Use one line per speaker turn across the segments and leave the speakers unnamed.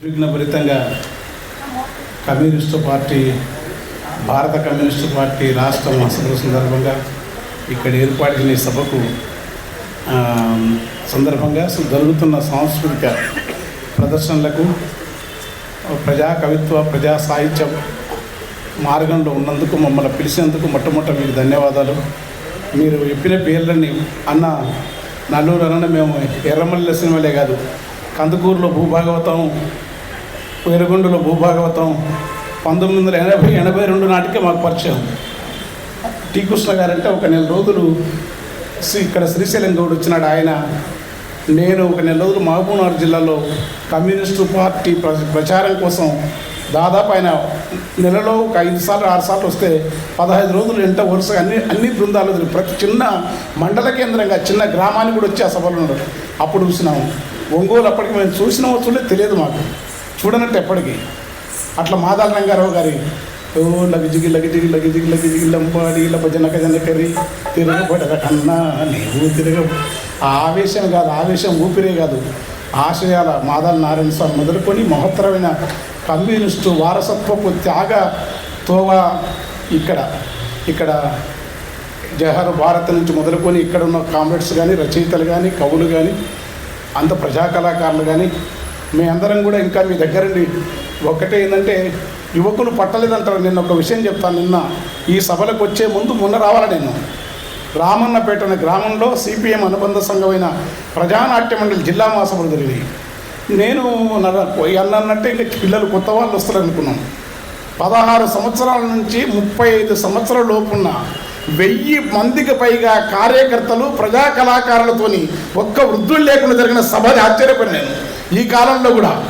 విఘ్నభరితంగా communist party భారత communist party రాష్ట్ర మసకల సందర్భంగా ఇక్కడ ఏర్పాటు చేసిన ఈ సభకు సందర్భంగా జరుగుతున్న సాంస్కృతిక ప్రదర్శనలకు ప్రజా కవిత్వ ప్రజా సాహిత్యం మార్గంలో ఉన్నందుకు మమ్మల్ని పిలిచినందుకు మొట్టమొదట మీకు ధన్యవాదాలు. మీరు చెప్పిన పేర్లని అన్న నల్లూరు అన్న మేము ఎర్రమల్లె సినిమాలే కాదు కందుకూరులో భూభాగవతం పేరుగుండులో భూభాగవతం పంతొమ్మిది వందల ఎనభై ఎనభై రెండు నాటికే మాకు పరిచయం. టీ. కృష్ణ గారంటే ఒక నెల రోజులు శ్రీ ఇక్కడ శ్రీశైలం గౌడ్ వచ్చినాడు ఆయన. నేను ఒక నెల రోజులు మహబూబ్నగర్ జిల్లాలో కమ్యూనిస్టు పార్టీ ప్ర- ప్రచారం కోసం దాదాపు ఆయన నెలలో ఒక ఐదు సార్లు ఆరు సార్లు వస్తే పదహైదు రోజులు ఎంత వరుసగా అన్ని అన్ని బృందాలు ప్రతి చిన్న మండల కేంద్రంగా చిన్న గ్రామానికి కూడా వచ్చి ఆ సభలు ఉన్నారు. అప్పుడు చూసినాము. ఒంగోలు అప్పటికి మేము చూసిన వస్తుంటే తెలియదు మాకు. చూడనట్టు ఎప్పటికీ. అట్లా మాదాల రంగారావు గారి ఓ లగిజిగి లగిజిగి లగిజిగి లగిజిగి లంబాడి భజన కజన కర్రీ తిరగబడద కన్నా నీవు తిరగ ఆ ఆవేశం కాదు ఆవేశం ఊపిరే కాదు. ఆశయాల మాదాల నారాయణ స్వామి మొదలుకొని మహత్తరమైన కమ్యూనిస్టు వారసత్వపు త్యాగ తోవ ఇక్కడ ఇక్కడ జహర్ భారత్ నుంచి మొదలుకొని ఇక్కడ ఉన్న కామ్రేడ్స్ కానీ రచయితలు కానీ కవులు కానీ అంత ప్రజా కళాకారులు కానీ మీ అందరం కూడా ఇంకా మీ దగ్గరండి. ఒకటే ఏంటంటే యువకులు పట్టలేదంటారు నిన్న ఒక విషయం చెప్తాను నిన్న ఈ సభలకు వచ్చే ముందు మొన్న రావాలి నేను? రామన్నపేట అనే గ్రామంలో సిపిఎం అనుబంధ సంఘమైన ప్రజానాట్య మండలి జిల్లా మాసములు జరిగినాయి నేను అన్నట్టే ఇంకా పిల్లలు కొత్త వాళ్ళు వస్తారు అనుకున్నాను పదహారు సంవత్సరాల నుంచి ముప్పై ఐదు సంవత్సరాల లోపున్న వెయ్యి మందికి పైగా కార్యకర్తలు ప్రజా కళాకారులతోని ఒక్క వృద్ధులు లేకుండా జరిగిన సభని ఆశ్చర్యపడినాను. ఈ కాలంలో కూడా.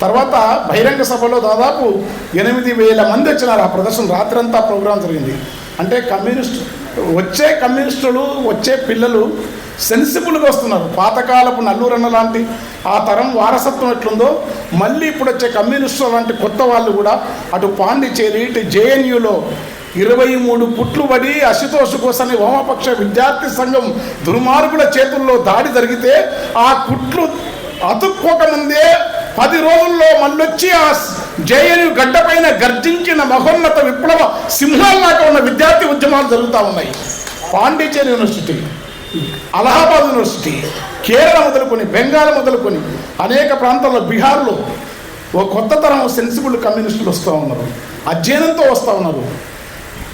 తర్వాత బహిరంగ సభలో దాదాపు ఎనిమిది వేల మంది వచ్చినారు ఆ ప్రదర్శన. రాత్రంతా ప్రోగ్రాం జరిగింది. అంటే కమ్యూనిస్ట్ వచ్చే కమ్యూనిస్టులు వచ్చే పిల్లలు సెన్సిబుల్గా వస్తున్నారు. పాతకాలపు నల్లూరన్న లాంటి ఆ తరం వారసత్వం ఎట్లుందో మళ్ళీ ఇప్పుడు వచ్చే కమ్యూనిస్టులు లాంటి కొత్త వాళ్ళు కూడా అటు పాండిచేరి ఇటు జేఎన్యూలో ఇరవై మూడు పుట్లు పడి అశుతోషు కోసని వామపక్ష విద్యార్థి సంఘం దుర్మార్గుల చేతుల్లో దాడి జరిగితే ఆ కుట్లు అతుక్కోకముందే పది రోజుల్లో మళ్ళొచ్చి ఆ జేఎన్యు గడ్డపైన గర్జించిన మహోన్నత విప్లవ సింహాల్లాగా ఉన్న విద్యార్థి ఉద్యమాలు జరుగుతూ ఉన్నాయి. పాండిచేరి యూనివర్సిటీ అలహాబాద్ యూనివర్సిటీ కేరళ మొదలుకొని బెంగాల్ మొదలుకొని అనేక ప్రాంతాల్లో బీహార్లో ఓ కొత్త తరం సెన్సిబుల్ కమ్యూనిస్టులు వస్తూ ఉన్నారు. అధ్యయనంతో వస్తూ ఉన్నారు.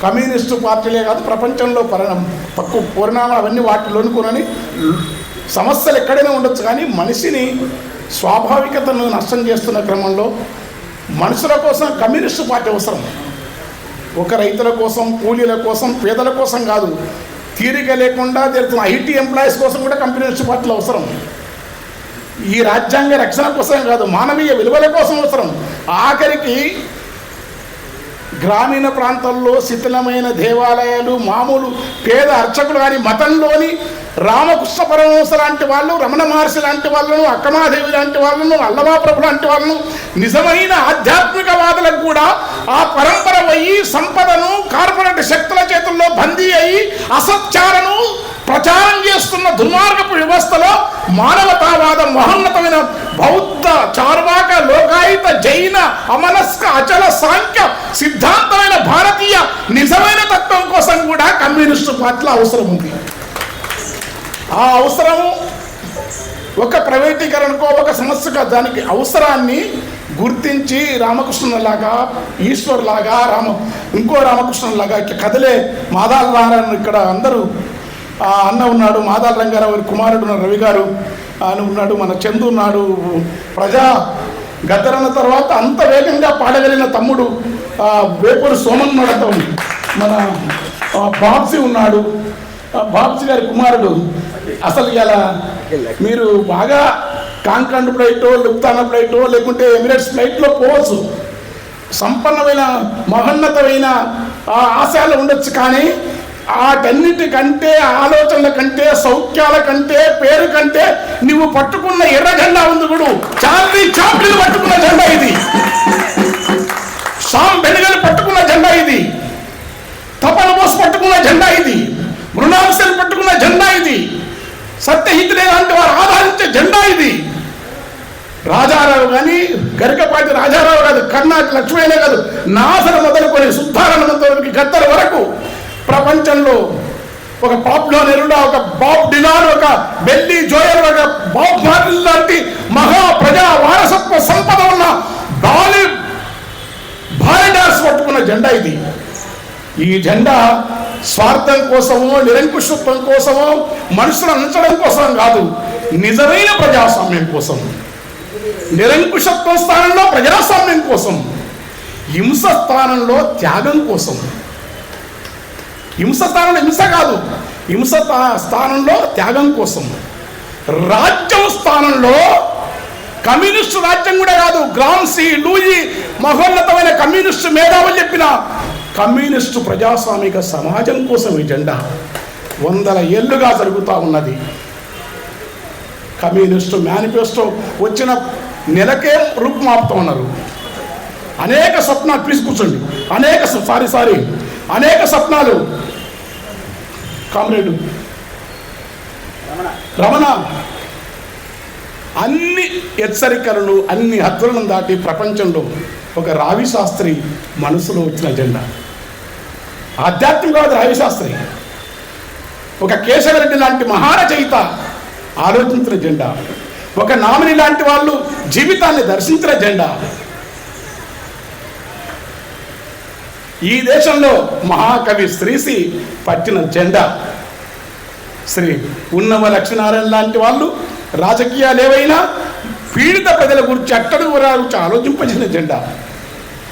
కమ్యూనిస్టు పార్టీలే కాదు ప్రపంచంలో పరిణామం. తక్కువ పరిణామాలు అవన్నీ వాటిలోని కొనని సమస్యలు ఎక్కడైనా ఉండొచ్చు కానీ మనిషిని స్వాభావికతను నష్టం చేస్తున్న క్రమంలో మనుషుల కోసం కమ్యూనిస్టు పార్టీ అవసరం. ఒక రైతుల కోసం కూలీల కోసం పేదల కోసం కాదు. తీరిక లేకుండా జరుగుతున్న ఐటీ ఎంప్లాయీస్ కోసం కూడా కమ్యూనిస్టు పార్టీలు అవసరం. ఈ రాజ్యాంగ రక్షణ కోసం కాదు మానవీయ విలువల కోసం అవసరం. ఆఖరికి గ్రామీణ ప్రాంతాల్లో శిథిలమైన దేవాలయాలు మామూలు పేద అర్చకులు కానీ మతంలోని రామకృష్ణ పరమహంస లాంటి వాళ్ళు రమణ మహర్షి లాంటి వాళ్ళను అక్కమాదేవి లాంటి వాళ్ళను అల్లమాప్రభు లాంటి వాళ్ళను నిజమైన ఆధ్యాత్మికవాదులకు కూడా ఆ పరంపర పోయి సంపదను కార్పొరేట్ శక్తుల చేతుల్లో బందీ అయి అసత్యాలను ప్రచారం చేస్తున్న దుర్మార్గపు వ్యవస్థలో మానవతావాదం మహోన్నతమైన బౌద్ధ చార్వాక లోకాయుత జైన అమనస్క అచల సాంఖ్య సిద్ధాంతమైన భారతీయ నిజమైన తత్వం కోసం కూడా కమ్యూనిస్టు పార్టీల అవసరం ఉంది. ఆ అవసరము ఒక ప్రైవేటీకరణకో ఒక సమస్యగా దానికి అవసరాన్ని గుర్తించి రామకృష్ణులాగా ఈశ్వర్లాగా రామ ఇంకో రామకృష్ణులాగా ఇట్లా కదిలే మాదాల నారాయణ ఇక్కడ అందరూ అన్న ఉన్నాడు మాదాల రంగారావు గారి కుమారుడు ఉన్నాడు రవి గారు. అని ఉన్నాడు మన చందు ఉన్నాడు. ప్రజా గద్దరన్న తర్వాత అంత వేగంగా పాడగలిగిన తమ్ముడు వేపూరు సోమన్ ఉన్నాడు మన బాప్సి బాబ్సీ ఉన్నాడు. ఆ, బాబ్సీ గారి కుమారుడు. అసలు ఇలా మీరు బాగా కాంకాండ్ ఫ్లైటో లుప్తానా ఫ్లైటో లేకుంటే ఎమిరేట్స్ ఫ్లైట్లో పోవచ్చు. సంపన్నమైన మహోన్నతమైన ఆ ఆశయాలు ఉండొచ్చు కానీ వాటన్నిటికంటే ఆలోచనల కంటే సౌఖ్యాల కంటే పేరు కంటే నువ్వు పట్టుకున్న ఎర్ర జెండా ఉంది కూడా చార్లీ చాప్లిన్ పట్టుకున్న జెండా ఇది. సామ్ బెనగల్ పట్టుకున్న జెండా ఇది. తపన బోస్ పట్టుకున్న జెండా ఇది. మృణాల్ పట్టుకున్న జెండా ఇది. సత్యహితులే లాంటి వారు ఆధారించే జెండా ఇది. రాజారావు కానీ గరికపాటి రాజారావు కాదు కన్నా నచ్చిన కాదు నాసన మొదలుకొని శుద్ధానందంతో గద్దల వరకు ప్రపంచంలో ఒక పాప్లో నెరుడా ఒక బాబ్ డిలాన్ ఒక బెల్లి జోయల్ ఒక బాబ్ మార్టిన్ లాంటి మహా ప్రజా వారసత్వ సంపద ఉన్న బాలి భారడాస్ పట్టుకున్న జెండా ఇది. ఈ జెండా స్వార్థం కోసమో నిరంకుశత్వం కోసమో మనుషులను అంచడం కోసం కాదు నిజమైన ప్రజాస్వామ్యం కోసం. నిరంకుశత్వం స్థానంలో ప్రజాస్వామ్యం కోసం. హింస స్థానంలో త్యాగం కోసం. హింస స్థానంలో హింస కాదు. హింస స్థానంలో త్యాగం కోసం. రాజ్యం స్థానంలో కమ్యూనిస్టు రాజ్యం కూడా కాదు. గ్రామ్సీ లూయి మహోన్నతమైన కమ్యూనిస్టు మేధావులు చెప్పిన కమ్యూనిస్టు ప్రజాస్వామిక సమాజం కోసం ఈ జెండా వందల ఏళ్ళుగా జరుగుతూ ఉన్నది. కమ్యూనిస్టు మేనిఫెస్టో వచ్చిన నెలకే రూపుమాపుతూ ఉన్నారు. అనేక స్వప్నాలు ప్లీజ్ కూర్చోండి అనేక సారీ సారీ. అనేక స్వప్నాలు కామ్రేడు. రమణ. అన్ని హెచ్చరికలను అన్ని హద్దులను దాటి ప్రపంచంలో ఒక రావి శాస్త్రి మనసులో వచ్చిన జెండా. ఆధ్యాత్మికవాది రావి శాస్త్రి. ఒక కేశవరెడ్డి లాంటి మహారచయిత ఆలోచించిన జెండా. ఒక నామిని లాంటి వాళ్ళు జీవితాన్ని దర్శించిన జెండా. ఈ దేశంలో మహాకవి శ్రీసి పట్టిన జెండా. శ్రీ ఉన్నవ లక్ష్మీనారాయణ లాంటి వాళ్ళు రాజకీయాలు ఏవైనా పీడిత ప్రజల గురించి అట్టడుగు వర్గాల గురించి ఆలోచింపజేసిన జెండా.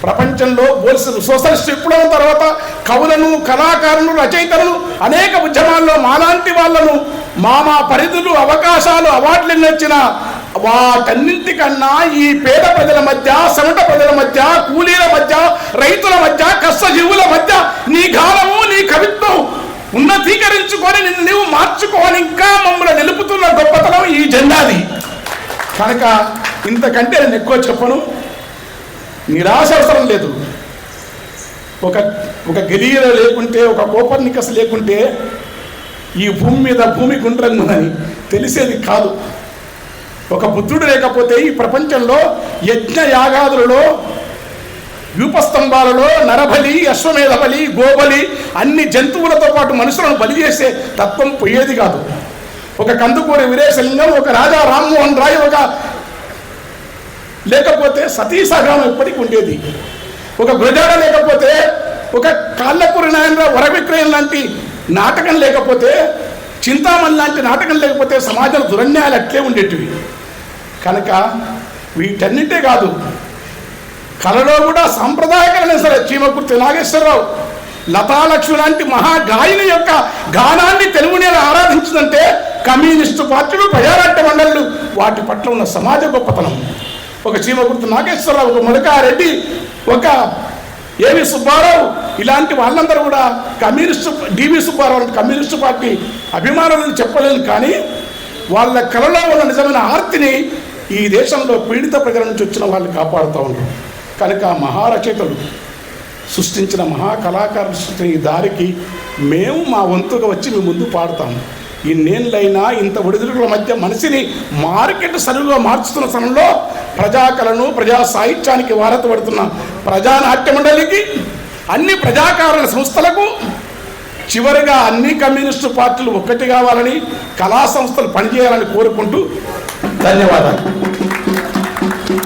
ప్రపంచంలో బోల్స్ సోషలిస్ట్ విప్లవం తర్వాత కవులను కళాకారులను రచయితలను అనేక ఉద్యమాల్లో మాలాంటి వాళ్ళను మా మా పరిధులు అవకాశాలు అవార్డులు వచ్చిన వాటన్నింటికన్నా ఈ పేద ప్రజల మధ్య సమట ప్రజల మధ్య కూలీల మధ్య రైతుల జీవుల మధ్య నీ గానము నీ కవిత్వం ఉన్నతీకరించుకొని నిన్ను నీవు మార్చుకోవాలి. ఇంకా మమ్మల్ని నిలుపుతున్న గొప్పతనం ఈ జెండాది. కనుక ఇంతకంటే నేను ఎక్కువ చెప్పను. నిరాశ అవసరం లేదు. ఒక ఒక గెలీలో లేకుంటే ఒక కోపర్నికస్ లేకుంటే ఈ భూమి మీద భూమి గుండ్రంగునని తెలిసేది కాదు. ఒక బుద్ధుడు లేకపోతే ఈ ప్రపంచంలో యజ్ఞ యాగాదులలో వ్యూపస్తంభాలలో నరబలి అశ్వమేధ బలి గోబలి అన్ని జంతువులతో పాటు మనుషులను బలి చేసే తత్వం పోయేది కాదు. ఒక కందుకూరి వీరేశలింగం ఒక రాజా రామ్మోహన్ రాయ్ ఒక లేకపోతే సతీ సహనం ఉండేది. ఒక గృజాడ లేకపోతే ఒక కాళ్ళకూరి నాయనరావు వరవిక్రయం లాంటి నాటకం లేకపోతే చింతామణి లాంటి నాటకం లేకపోతే సమాజంలో దురన్యాయాలు అట్లే ఉండేటివి. కనుక వీటన్నింటే కాదు కళలో కూడా సాంప్రదాయకరమైన సరే చీమకుర్తి నాగేశ్వరరావు లతాలక్ష్మి లాంటి మహాగాయని యొక్క గానాన్ని తెలుగు నేల ఆరాధించిందంటే కమ్యూనిస్టు పార్టీలు ప్రజారాట్య మండళ్ళు వాటి పట్ల ఉన్న సమాజ గొప్పతనం. ఒక చీమకుర్తి నాగేశ్వరరావు ఒక ములకారెడ్డి ఒక ఏవి సుబ్బారావు ఇలాంటి వాళ్ళందరూ కూడా communist D V Subbarao communist party అభిమానులను చెప్పలేదు కానీ వాళ్ళ కళలో ఉన్న నిజమైన ఆర్తిని ఈ దేశంలో పీడిత ప్రజల నుంచి వచ్చిన వాళ్ళు కాపాడుతూ ఉన్నారు. కనుక మహారచయితలు సృష్టించిన మహాకళాకారులు సృష్టించిన ఈ దారికి మేము మా వంతుగా వచ్చి మీ ముందు పాడతాము. ఇన్నేళ్ళైనా ఇంత ఒడిదుడుకుల మధ్య మనిషిని మార్కెట్ సరువుగా మార్చుతున్న సమయంలో ప్రజాకళను ప్రజా సాహిత్యానికి వారతపడుతున్న ప్రజానాట్య మండలికి అన్ని ప్రజాకారుల సంస్థలకు చివరిగా అన్ని కమ్యూనిస్టు పార్టీలు ఒక్కటి కావాలని కళా సంస్థలు పనిచేయాలని కోరుకుంటూ ధన్యవాదాలు.